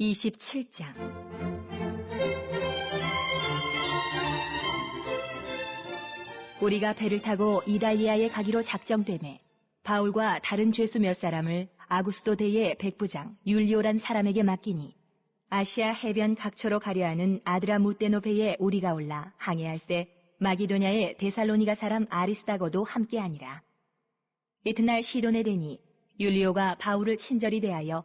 27장 우리가 배를 타고 이달리아에 가기로 작정되매 바울과 다른 죄수 몇 사람을 아구스도 대의 백부장 율리오란 사람에게 맡기니 아시아 해변 각처로 가려 하는 아드라 무테노베에 우리가 올라 항해할세 마기도냐의 데살로니가 사람 아리스다고도 함께하니라. 이튿날 시돈에 되니 율리오가 바울을 친절히 대하여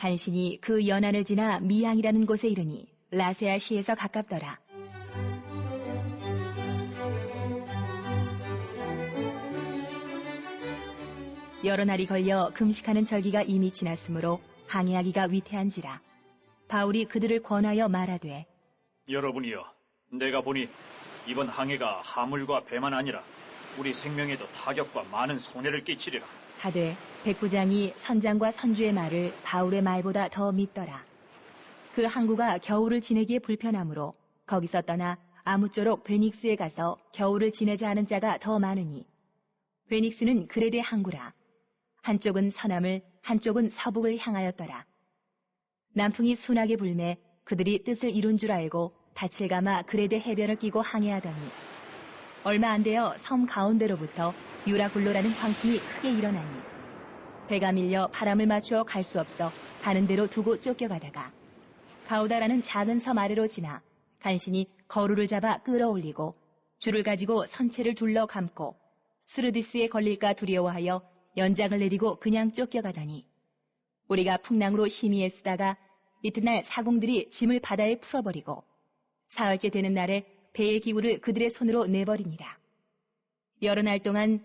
간신히 그 연안을 지나 미항이라는 곳에 이르니 라세아 시에서 가깝더라. 여러 날이 걸려 금식하는 절기가 이미 지났으므로 항해하기가 위태한지라. 바울이 그들을 권하여 말하되 여러분이여, 내가 보니 이번 항해가 하물과 배만 아니라 우리 생명에도 타격과 많은 손해를 끼치리라. 하되 백부장이 선장과 선주의 말을 바울의 말보다 더 믿더라. 그 항구가 겨울을 지내기에 불편하므로 거기서 떠나 아무쪼록 베닉스에 가서 겨울을 지내자 하는 자가 더 많으니 베닉스는 그레데 항구라. 한쪽은 서남을 한쪽은 서북을 향하였더라. 남풍이 순하게 불매 그들이 뜻을 이룬 줄 알고 닻을 감아 그레데 해변을 끼고 항해하더니 얼마 안 되어 섬 가운데로부터 유라굴로라는 황풍이 크게 일어나니 배가 밀려 바람을 맞추어 갈 수 없어 가는 대로 두고 쫓겨가다가 가우다라는 작은 섬 아래로 지나 간신히 거루를 잡아 끌어올리고 줄을 가지고 선체를 둘러 감고 스르디스에 걸릴까 두려워하여 연장을 내리고 그냥 쫓겨가더니 우리가 풍랑으로 심히 애쓰다가 이튿날 사공들이 짐을 바다에 풀어버리고 사흘째 되는 날에 배의 기구를 그들의 손으로 내버리니라. 여러 날 동안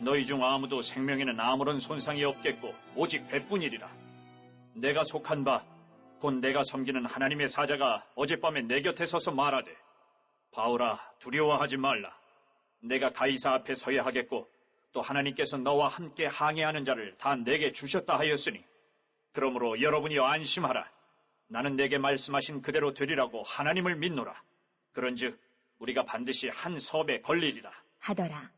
너희 중 아무도 생명에는 아무런 손상이 없겠고 오직 배뿐이리라. 내가 속한 바 곧 내가 섬기는 하나님의 사자가 어젯밤에 내 곁에 서서 말하되 바울아 두려워하지 말라. 내가 가이사 앞에 서야 하겠고 또 하나님께서 너와 함께 항해하는 자를 다 내게 주셨다 하였으니 그러므로 여러분이 안심하라. 나는 내게 말씀하신 그대로 되리라고 하나님을 믿노라. 그런즉 우리가 반드시 한 섭에 걸리리라. 하더라.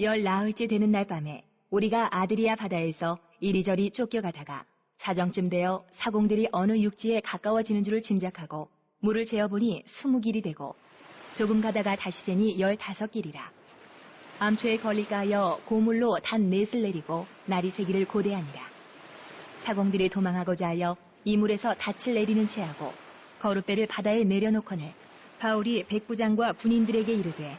열 나흘째 되는 날 밤에 우리가 아드리아 바다에서 이리저리 쫓겨가다가 자정쯤 되어 사공들이 어느 육지에 가까워지는 줄을 짐작하고 물을 재어보니 스무 길이 되고 조금 가다가 다시 재니 열다섯 길이라. 암초에 걸릴까 하여 고물로 단 넷을 내리고 날이 새기를 고대하니라. 사공들이 도망하고자 하여 이물에서 닻을 내리는 채 하고 거룻배를 바다에 내려놓거늘 바울이 백부장과 군인들에게 이르되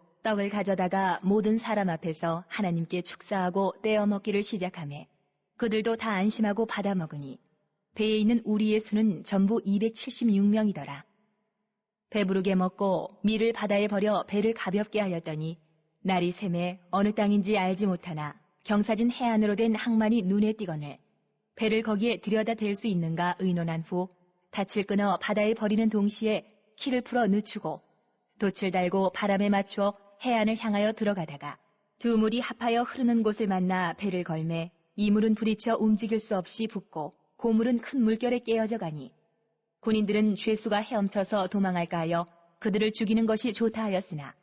떡을 가져다가 모든 사람 앞에서 하나님께 축사하고 떼어 먹기를 시작하매 그들도 다 안심하고 받아 먹으니 배에 있는 우리의 수는 전부 276명이더라. 배부르게 먹고 밀을 바다에 버려 배를 가볍게 하였더니 날이 샘에 어느 땅인지 알지 못하나 경사진 해안으로 된 항만이 눈에 띄거늘 배를 거기에 들여다 댈 수 있는가 의논한 후 닻을 끊어 바다에 버리는 동시에 키를 풀어 늦추고 돛을 달고 바람에 맞추어 해안을 향하여 들어가다가 두 물이 합하여 흐르는 곳을 만나 배를 걸매 이 물은 부딪혀 움직일 수 없이 붙고 고물은 큰 물결에 깨어져 가니 군인들은 죄수가 헤엄쳐서 도망할까 하여 그들을 죽이는 것이 좋다 하였으나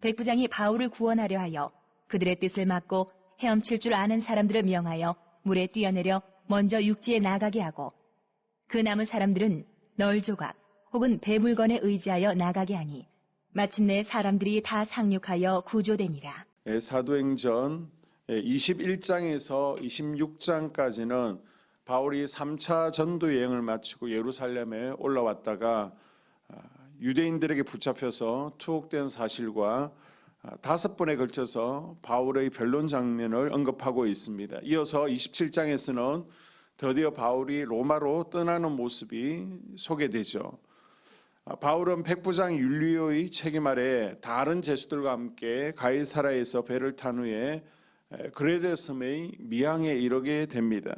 백부장이 바울을 구원하려 하여 그들의 뜻을 막고 헤엄칠 줄 아는 사람들을 명하여 물에 뛰어내려 먼저 육지에 나가게 하고 그 남은 사람들은 널 조각 혹은 배물건에 의지하여 나가게 하니 마침내 사람들이 다 상륙하여 구조되니라. 예, 사도행전 21장에서 26장까지는 바울이 3차 전도 여행을 마치고 예루살렘에 올라왔다가 아, 유대인들에게 붙잡혀서 투옥된 사실과 아, 다섯 번에 걸쳐서 바울의 변론 장면을 언급하고 있습니다. 이어서 27장에서는 드디어 바울이 로마로 떠나는 모습이 소개되죠. 아, 바울은 백부장 율리오의 책임 아래 다른 제수들과 함께 가이사라에서 배를 탄 후에 에, 그레데 섬의 미항에 이르게 됩니다.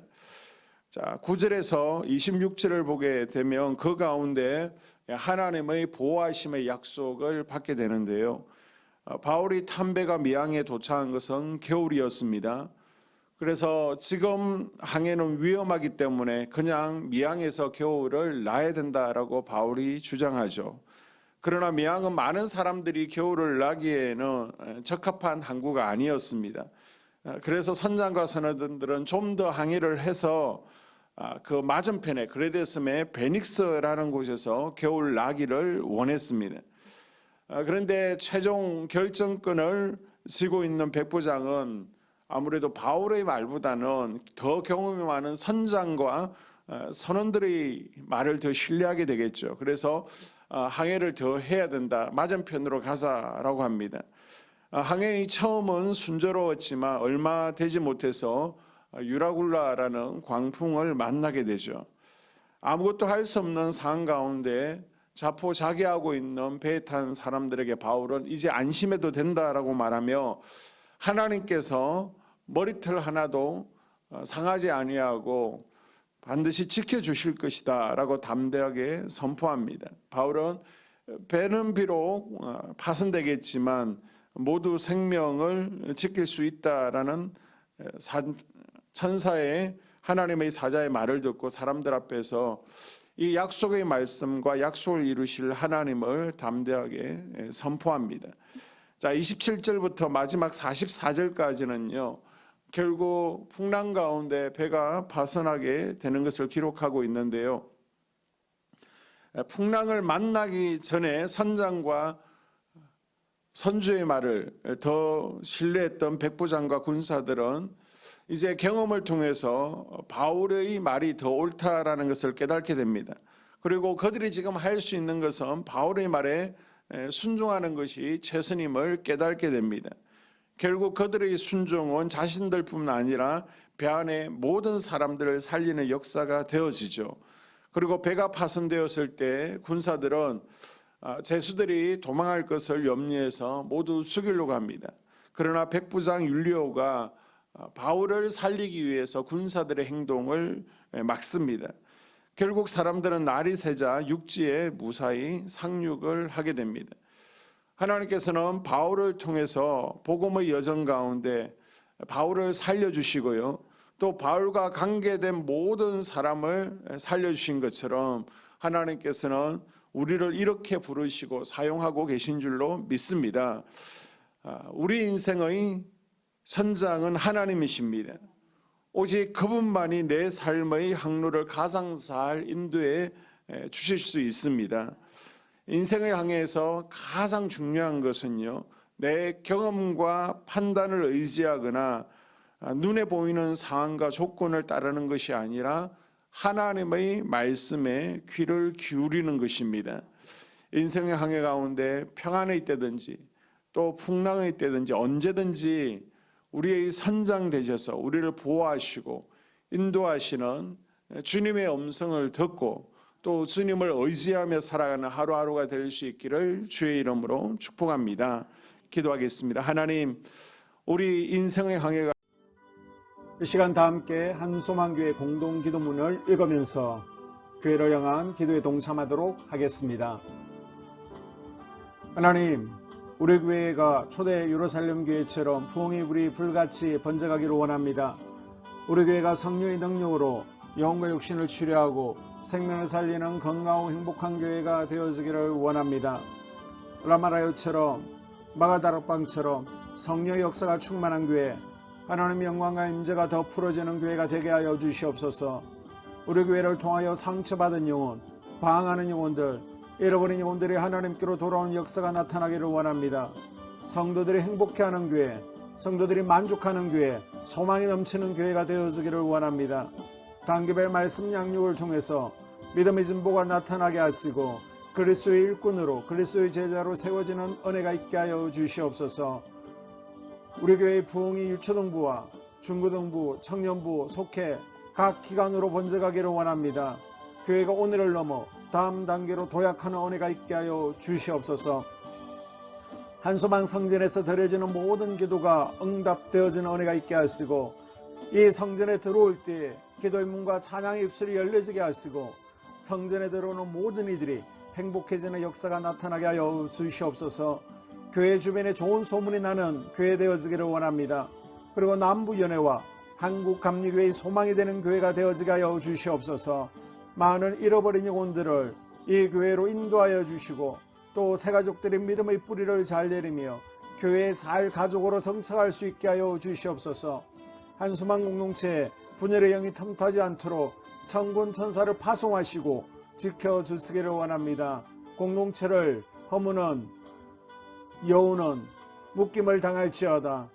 자, 9절에서 26절을 보게 되면 그 가운데 하나님의 보호하심의 약속을 받게 되는데요. 어, 바울이 탄배가 미항에 도착한 것은 겨울이었습니다. 그래서 지금 항해는 위험하기 때문에 그냥 미항에서 겨울을 나야 된다라고 바울이 주장하죠. 그러나 미항은 많은 사람들이 겨울을 나기에는 적합한 항구가 아니었습니다. 어, 그래서 선장과 선원들은 좀 더 항해를 해서 아, 그 맞은편에 그레데스의 베닉스라는 곳에서 겨울 나기를 원했습니다. 아, 그런데 최종 결정권을 쥐고 있는 백부장은 아무래도 바울의 말보다는 더 경험이 많은 선장과 어, 선원들의 말을 더 신뢰하게 되겠죠. 그래서 어, 항해를 더 해야 된다. 맞은편으로 가자라고 합니다. 아, 항해의 처음은 순조로웠지만 얼마 되지 못해서 유라굴라라는 광풍을 만나게 되죠. 아무것도 할 수 없는 상황 가운데 자포자기하고 있는 배에 탄 사람들에게 바울은 이제 안심해도 된다라고 말하며 하나님께서 머리털 하나도 어, 상하지 아니하고 반드시 지켜주실 것이다 라고 담대하게 선포합니다. 바울은 배는 비록 어, 파손되겠지만 모두 생명을 지킬 수 있다라는 천사의 하나님의 사자의 말을 듣고 사람들 앞에서 이 약속의 말씀과 약속을 이루실 하나님을 담대하게 선포합니다. 자, 27절부터 마지막 44절까지는요. 결국 풍랑 가운데 배가 파손하게 되는 것을 기록하고 있는데요. 풍랑을 만나기 전에 선장과 선주의 말을 더 신뢰했던 백부장과 군사들은 이제 경험을 통해서 바울의 말이 더 옳다라는 것을 깨닫게 됩니다. 그리고 그들이 지금 할 수 있는 것은 바울의 말에 순종하는 것이 최선임을 깨닫게 됩니다. 결국 그들의 순종은 자신들뿐 아니라 배 안에 모든 사람들을 살리는 역사가 되어지죠. 그리고 배가 파손되었을 때 군사들은 아, 제수들이 도망할 것을 염려해서 모두 죽이려고 합니다. 그러나 백부장 율리오가 아, 바울을 살리기 위해서 군사들의 행동을 막습니다. 결국 사람들은 날이 새자 육지에 무사히 상륙을 하게 됩니다. 하나님께서는 바울을 통해서 복음의 여정 가운데 바울을 살려주시고요. 또 바울과 관계된 모든 사람을 살려주신 것처럼 하나님께서는 우리를 이렇게 부르시고 사용하고 계신 줄로 믿습니다. 아, 우리 인생의 선장은 하나님이십니다. 오직 그분만이 내 삶의 항로를 가장 잘 인도해 주실 수 있습니다. 인생의 항해에서 가장 중요한 것은요, 내 경험과 판단을 의지하거나 아, 눈에 보이는 상황과 조건을 따르는 것이 아니라 하나님의 말씀에 귀를 기울이는 것입니다. 인생의 항해 가운데 평안에 있다든지 또 풍랑에 있다든지 언제든지 우리의 선장 되셔서 우리를 보호하시고 인도하시는 주님의 음성을 듣고 또 주님을 의지하며 살아가는 하루하루가 될 수 있기를 주의 이름으로 축복합니다. 기도하겠습니다. 하나님, 우리 인생의 항해가 이 시간 다 함께 한소망교회 공동 기도문을 읽으면서 교회를 향한 기도에 동참하도록 하겠습니다. 하나님, 우리 교회가 초대 예루살렘 교회처럼 부흥이 불이 불같이 번져가기를 원합니다. 우리 교회가 성령의 능력으로 영혼과 육신을 치료하고 생명을 살리는 건강하고 행복한 교회가 되어지기를 원합니다. 라마라요처럼 마가다락방처럼 성령의 역사가 충만한 교회, 하나님의 영광과 임재가 더 풀어지는 교회가 되게 하여 주시옵소서. 우리 교회를 통하여 상처받은 영혼, 방황하는 영혼들, 잃어버린 영혼들이 하나님께로 돌아오는 역사가 나타나기를 원합니다. 성도들이 행복해하는 교회, 성도들이 만족하는 교회, 소망이 넘치는 교회가 되어지기를 원합니다. 단계별 말씀 양육을 통해서 믿음의 진보가 나타나게 하시고 그리스도의 일꾼으로 그리스도의 제자로 세워지는 은혜가 있게 하여 주시옵소서. 우리 교회의 부흥이 유초등부와 중고등부, 청년부, 속회 각 기관으로 번져가기를 원합니다. 교회가 오늘을 넘어 다음 단계로 도약하는 은혜가 있게 하여 주시옵소서. 한소망 성전에서 드려지는 모든 기도가 응답되어지는 은혜가 있게 하시고 이 성전에 들어올 때 기도의 문과 찬양의 입술이 열려지게 하시고 성전에 들어오는 모든 이들이 행복해지는 역사가 나타나게 하여 주시옵소서. 교회 주변에 좋은 소문이 나는 교회 되어지기를 원합니다. 그리고 남부연회와 한국감리교회의 소망이 되는 교회가 되어지게 하여 주시옵소서. 많은 잃어버린 영혼들을 이 교회로 인도하여 주시고 또 새가족들의 믿음의 뿌리를 잘 내리며 교회에 잘 가족으로 정착할 수 있게 하여 주시옵소서 한수만 공동체에 분열의 영이 틈타지 않도록 천군 천사를 파송하시고 지켜주시기를 원합니다. 공동체를 허무는 여우는 묶임을 당할지어다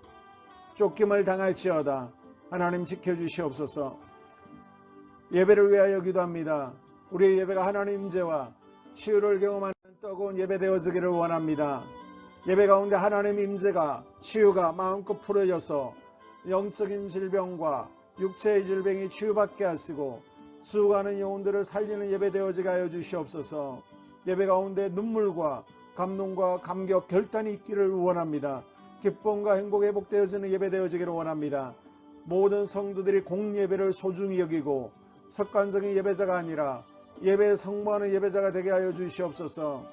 쫓김을 당할지어다 하나님 지켜주시옵소서 예배를 위하여 기도합니다. 우리의 예배가 하나님 임재와 치유를 경험하는 뜨거운 예배 되어지기를 원합니다. 예배 가운데 하나님 임재가 치유가 마음껏 풀어져서 영적인 질병과 육체의 질병이 치유받게 하시고 수고하는 영혼들을 살리는 예배 되어지게 하여 주시옵소서. 예배 가운데 눈물과 감동과 감격, 결단이 있기를 원합니다. 기쁨과 행복 회복되어지는 예배 되어지기를 원합니다. 모든 성도들이 공예배를 소중히 여기고 석관적인 예배자가 아니라 예배에 성모하는 예배자가 되게 하여 주시옵소서.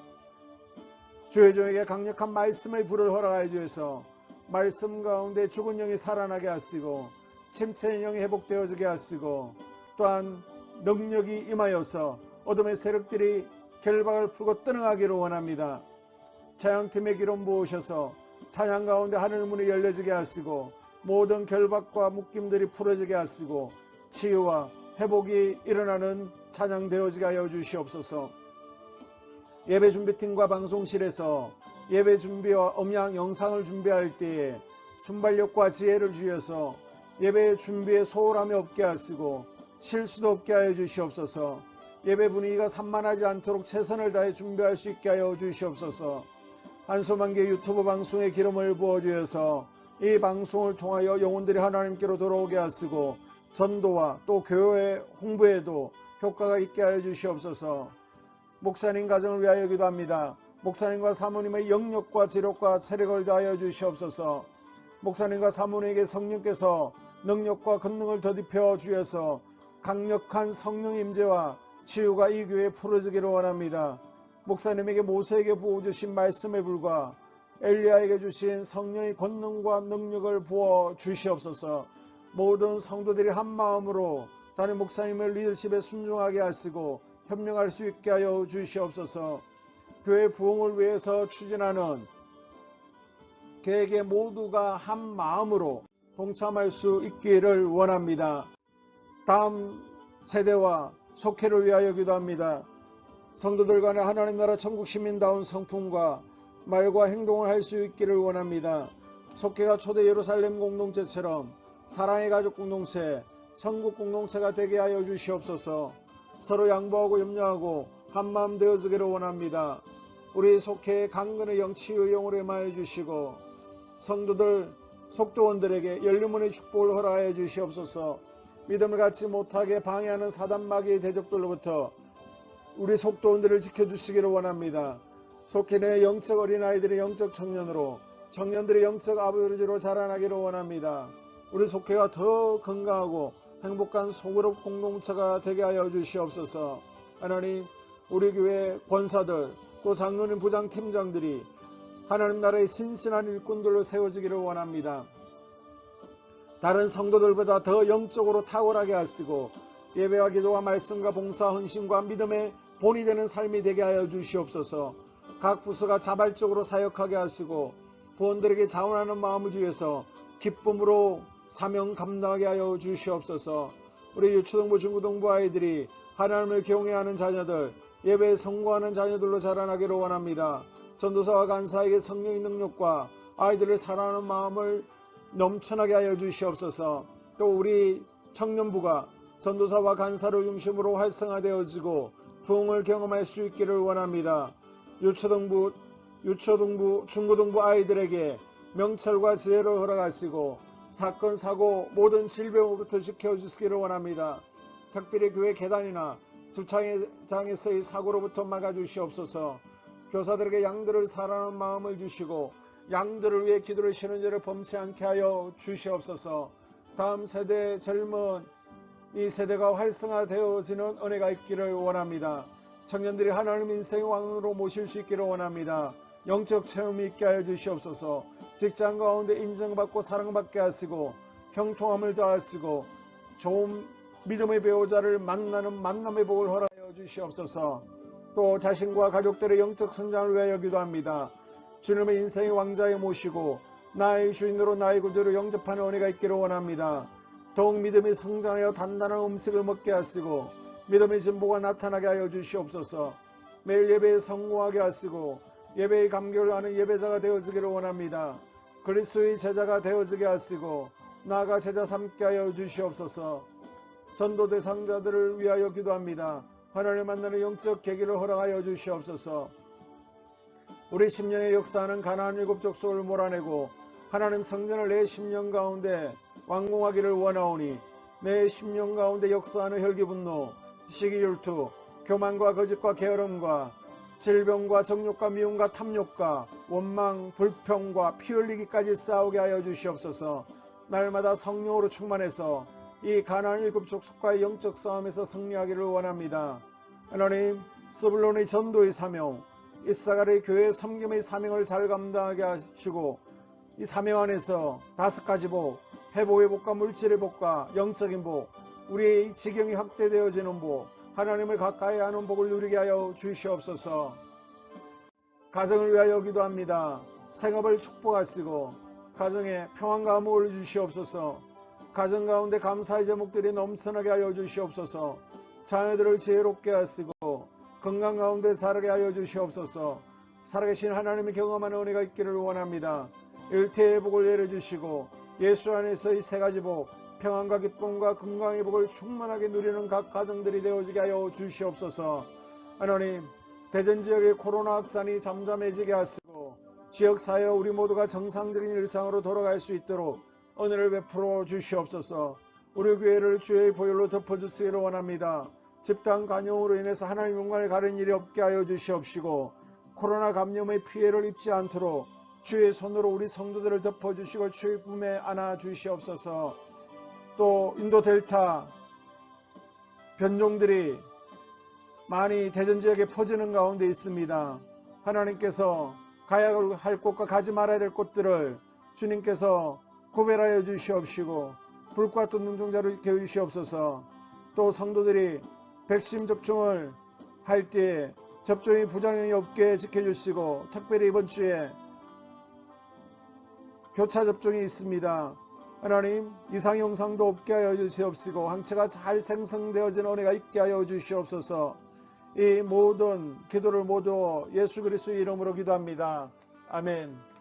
주의 종에게 강력한 말씀의 불을 허락하여 주셔서 말씀 가운데 죽은 영이 살아나게 하시고 침체의 영이 회복되어지게 하시고 또한 능력이 임하여서 어둠의 세력들이 결박을 풀고 떠나가기를 원합니다. 자양팀의 기름 부으셔서 찬양 가운데 하늘 문이 열려지게 하시고 모든 결박과 묶임들이 풀어지게 하시고 치유와 회복이 일어나는 찬양 되어지게 하여 주시옵소서. 예배 준비팀과 방송실에서 예배 준비와 음향 영상을 준비할 때에 순발력과 지혜를 주셔서 예배 준비에 소홀함이 없게 하시고 실수도 없게 하여 주시옵소서. 예배 분위기가 산만하지 않도록 최선을 다해 준비할 수 있게 하여 주시옵소서. 한소만개 유튜브 방송에 기름을 부어 주셔서 이 방송을 통하여 영혼들이 하나님께로 돌아오게 하시고 전도와 또 교회 홍보에도 효과가 있게 하여 주시옵소서. 목사님 가정을 위하여 기도합니다. 목사님과 사모님의 영역과 지력과 체력을 다하여 주시옵소서. 목사님과 사모님에게 성령께서 능력과 권능을 더딥혀 주셔서 강력한 성령 임재와 치유가 이 교회에 풀어지기를 원합니다. 목사님에게 모세에게 부어 주신 말씀에 불과 엘리야에게 주신 성령의 권능과 능력을 부어 주시옵소서. 모든 성도들이 한 마음으로 다른 목사님의 리더십에 순종하게 하시고 협력할 수 있게 하여 주시옵소서. 교회 부흥을 위해서 추진하는 계획에 모두가 한 마음으로 동참할 수 있기를 원합니다. 다음 세대와 속회를 위하여 기도합니다. 성도들 간에 하나님 나라 천국 시민다운 성품과 말과 행동을 할 수 있기를 원합니다. 속회가 초대 예루살렘 공동체처럼 사랑의 가족 공동체, 천국 공동체가 되게 하여 주시옵소서. 서로 양보하고 염려하고 한마음 되어지기를 원합니다. 우리 속회의 강건의 영 치유 영으로 임하여 주시고 성도들 속도원들에게 열리문의 축복을 허락하여 주시옵소서. 믿음을 갖지 못하게 방해하는 사단 마귀의 대적들로부터 우리 속도원들을 지켜주시기를 원합니다. 속해 내 영적 어린아이들의 영적 청년으로 청년들의 영적 아버지로 자라나기를 원합니다. 우리 속회가 더 건강하고 행복한 소그룹 공동체가 되게 하여 주시옵소서. 하나님 우리 교회 권사들 또 장로님 부장 팀장들이 하나님 나라의 신신한 일꾼들로 세워지기를 원합니다. 다른 성도들보다 더 영적으로 탁월하게 하시고 예배와 기도와 말씀과 봉사, 헌신과 믿음의 본이 되는 삶이 되게 하여 주시옵소서. 각 부서가 자발적으로 사역하게 하시고 부원들에게 자원하는 마음을 주셔서 기쁨으로 사명 감당하게 하여 주시옵소서. 우리 유초등부 중고등부 아이들이 하나님을 경외하는 자녀들, 예배에 성공하는 자녀들로 자라나기를 원합니다. 전도사와 간사에게 성령의 능력과 아이들을 사랑하는 마음을 넘쳐나게 하여 주시옵소서. 또 우리 청년부가 전도사와 간사를 중심으로 활성화되어지고 부흥을 경험할 수 있기를 원합니다. 유초등부, 유초등부, 중고등부 아이들에게 명철과 지혜를 허락하시고 사건, 사고, 모든 질병으로부터 지켜주시기를 원합니다. 특별히 교회 계단이나 주차장에서의 사고로부터 막아주시옵소서. 교사들에게 양들을 사랑하는 마음을 주시고 양들을 위해 기도를 쉬는 죄를 범치 않게 하여 주시옵소서. 다음 세대 젊은 이 세대가 활성화되어지는 은혜가 있기를 원합니다. 청년들이 하나님 인생의 왕으로 모실 수 있기를 원합니다. 영적 체험이 있게 하여 주시옵소서. 직장 가운데 인정받고 사랑받게 하시고 형통함을 더하시고 좋은 믿음의 배우자를 만나는 만남의 복을 허락하여 주시옵소서. 또 자신과 가족들의 영적 성장을 위하여 기도합니다. 주님의 인생의 왕자에 모시고 나의 주인으로 나의 구주로 영접하는 은혜가 있기를 원합니다. 더욱 믿음이 성장하여 단단한 음식을 먹게 하시고 믿음의 진보가 나타나게 하여 주시옵소서. 매일 예배에 성공하게 하시고 예배의 감격을 하는 예배자가 되어지기를 원합니다. 그리스도의 제자가 되어지게 하시고 나아가 제자 삼게 하여 주시옵소서. 전도 대상자들을 위하여 기도합니다. 하나님 만나는 영적 계기를 허락하여 주시옵소서. 우리 10년의 역사하는 가나안 일곱 족속을 몰아내고 하나님 성전을 내 10년 가운데 완공하기를 원하오니 내 10년 가운데 역사하는 혈기분노, 시기율투, 교만과 거짓과 게으름과 질병과 정욕과 미움과 탐욕과 원망, 불평과 피 흘리기까지 싸우게 하여 주시옵소서. 날마다 성령으로 충만해서 이 가나안 일곱 족속과의 영적 싸움에서 승리하기를 원합니다. 하나님, 스불론의 전도의 사명, 이사갈의 교회 섬김의 사명을 잘 감당하게 하시고 이 사명 안에서 다섯 가지 복, 회복의 복과 물질의 복과 영적인 복, 우리의 지경이 확대되어지는 복, 하나님을 가까이 하는 복을 누리게 하여 주시옵소서. 가정을 위하여 기도합니다. 생업을 축복하시고 가정에 평안과 암호를 주시옵소서. 가정 가운데 감사의 제목들이 넘쳐나게 하여 주시옵소서. 자녀들을 지혜롭게 하시고 건강 가운데 자라게 하여 주시옵소서. 살아계신 하나님의 경험하는 은혜가 있기를 원합니다. 일태의 복을 내려주시고 예수 안에서의 세 가지 복, 평안과 기쁨과 건강의 복을 충만하게 누리는 각 가정들이 되어지게 하여 주시옵소서. 하나님, 대전 지역의 코로나 확산이 잠잠해지게 하시고 지역 사회 우리 모두가 정상적인 일상으로 돌아갈 수 있도록 은혜를 베풀어 주시옵소서. 우리 교회를 주의 보혈로 덮어주시기를 원합니다. 집단 간용으로 인해서 하나님 영광을 가린 일이 없게 하여 주시옵시고 코로나 감염의 피해를 입지 않도록 주의 손으로 우리 성도들을 덮어주시고 주의 품에 안아 주시옵소서. 또 인도 델타 변종들이 많이 대전 지역에 퍼지는 가운데 있습니다. 하나님께서 가야 할 곳과 가지 말아야 될 곳들을 주님께서 구별하여 주시옵시고 불과 또 눈동자로 개주시옵소서. 또 성도들이 백신 접종을 할 때에 접종이 부작용이 없게 지켜주시고 특별히 이번 주에 교차 접종이 있습니다. 하나님 이상 영상도 없게 하여 주시옵시고 항체가 잘 생성되어지는 은혜가 있게 하여 주시옵소서. 이 모든 기도를 모두 예수 그리스도의 이름으로 기도합니다. 아멘.